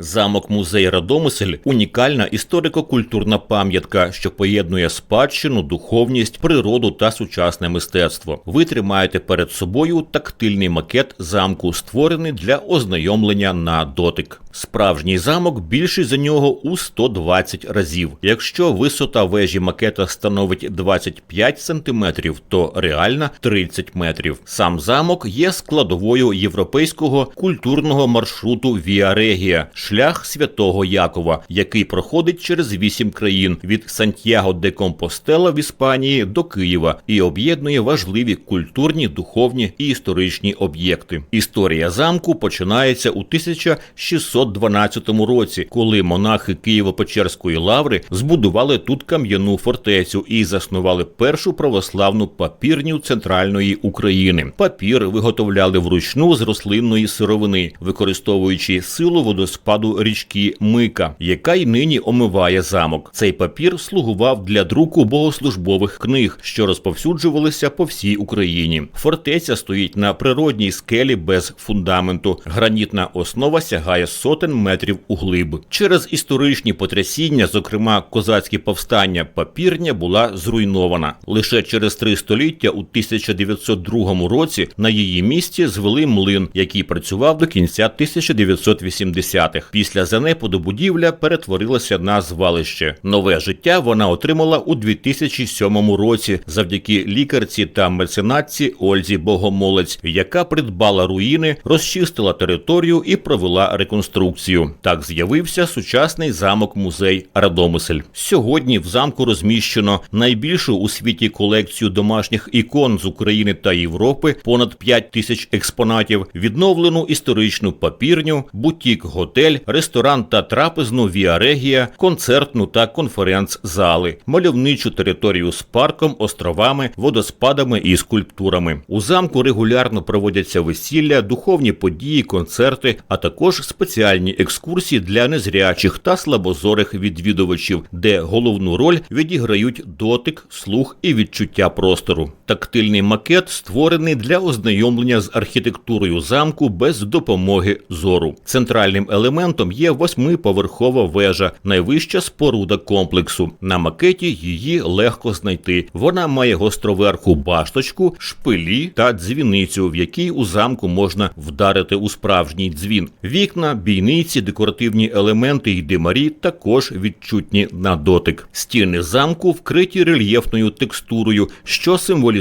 Замок музей Радомисель унікальна історико-культурна пам'ятка, що поєднує спадщину, духовність, природу та сучасне мистецтво. Ви тримаєте перед собою тактильний макет замку, створений для ознайомлення на дотик. Справжній замок більший за нього у 120 разів. Якщо висота вежі макета становить 25 сантиметрів, то реальна 30 метрів. Сам замок є складовою європейського культурного маршруту Віа Регія, шлях святого Якова, який проходить через вісім країн від Сантьяго де Компостела в Іспанії до Києва і об'єднує важливі культурні, духовні і історичні об'єкти. Історія замку починається у 1612 році, коли монахи Києво-Печерської лаври збудували тут кам'яну фортецю і заснували першу православну папірню центральної України. Папір виготовляли вручну з рослинної сировини, використовуючи силу водоспаду річки Мика, яка й нині омиває замок. Цей папір слугував для друку богослужбових книг, що розповсюджувалися по всій Україні. Фортеця стоїть на природній скелі без фундаменту. Гранітна основа сягає сотень метрів у глиб. Через історичні потрясіння, зокрема козацькі повстання, папірня була зруйнована. Лише через три століття, у 1902 році, на її місці звели млин, який працював до кінця 1980-х. Після занепаду будівля перетворилася на звалище. Нове життя вона отримала у 2007 році завдяки лікарці та меценатці Ользі Богомолець, яка придбала руїни, розчистила територію і провела реконструкцію. Так з'явився сучасний замок-музей Радомисель. Сьогодні в замку розміщено найбільшу у світі колекцію домашніх ікон з України та Європи, понад 5 тисяч експонатів, відновлену історичну папірню, бутік, готель, ресторан та трапезну Віа Регія, концертну та конференц-зали, мальовничу територію з парком, островами, водоспадами і скульптурами. У замку регулярно проводяться весілля, духовні події, концерти, а також спеціальні екскурсії для незрячих та слабозорих відвідувачів, де головну роль відіграють дотик, слух і відчуття простору. Тактильний макет створений для ознайомлення з архітектурою замку без допомоги зору. Центральним елементом є восьмиповерхова вежа, найвища споруда комплексу. На макеті її легко знайти. Вона має гостроверху башточку, шпилі та дзвіницю, в якій у замку можна вдарити у справжній дзвін. Вікна, бійниці, декоративні елементи й димарі також відчутні на дотик. Стіни замку вкриті рельєфною текстурою, що символізує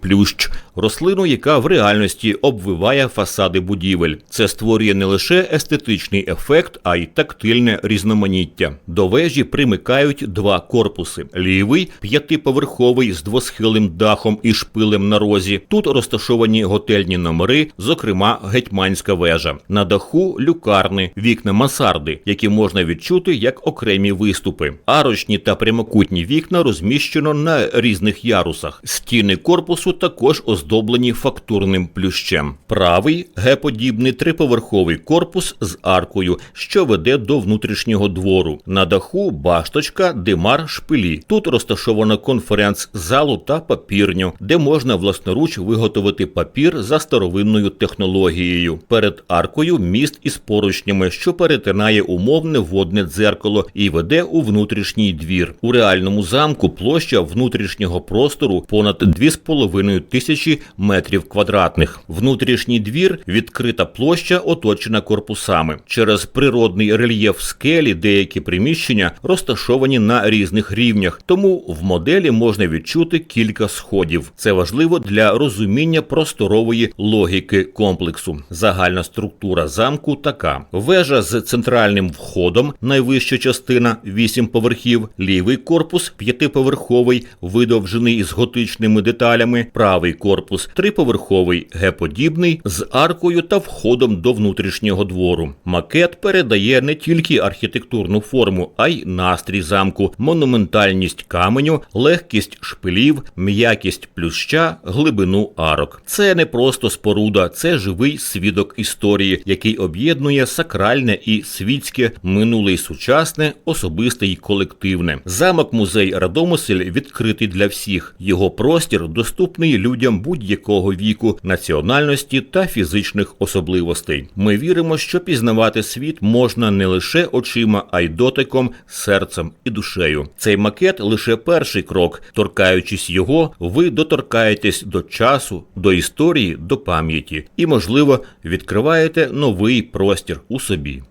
плющ, рослину, яка в реальності обвиває фасади будівель. Це створює не лише естетичний ефект, а й тактильне різноманіття. До вежі примикають два корпуси: лівий п'ятиповерховий з двосхилим дахом і шпилем на розі. Тут розташовані готельні номери, зокрема гетьманська вежа. На даху люкарни, вікна мансарди, які можна відчути як окремі виступи. Арочні та прямокутні вікна розміщено на різних ярусах. Стіни корпусу також оздоблені фактурним плющем. Правий геподібний триповерховий корпус з аркою, що веде до внутрішнього двору. На даху башточка, димар, шпилі. Тут розташовано конференц-залу та папірню, де можна власноруч виготовити папір за старовинною технологією. Перед аркою міст із поручнями, що перетинає умовне водне дзеркало і веде у внутрішній двір. У реальному замку площа внутрішнього простору понад 2,5 тисячі метрів квадратних. Внутрішній двір відкрита площа, оточена корпусами. Через природний рельєф скелі деякі приміщення розташовані на різних рівнях, тому в моделі можна відчути кілька сходів. Це важливо для розуміння просторової логіки комплексу. Загальна структура замку така: вежа з центральним входом, найвища частина 8 поверхів, лівий корпус п'ятиповерховий, видовжений з готичними деталями, правий корпус триповерховий, геподібний з аркою та входом до внутрішнього двору. Макет передає не тільки архітектурну форму, а й настрій замку, монументальність каменю, легкість шпилів, м'якість плюща, глибину арок. Це не просто споруда, це живий свідок історії, який об'єднує сакральне і світське, минуле й сучасне, особисте й колективне. Замок музей Радомисель відкритий для всіх. Його простір доступний людям будь-якого віку, національності та фізичних особливостей. Ми віримо, що пізнавати світ можна не лише очима, а й дотиком, серцем і душею. Цей макет лише перший крок. Торкаючись його, ви доторкаєтесь до часу, до історії, до пам'яті і, можливо, відкриваєте новий простір у собі.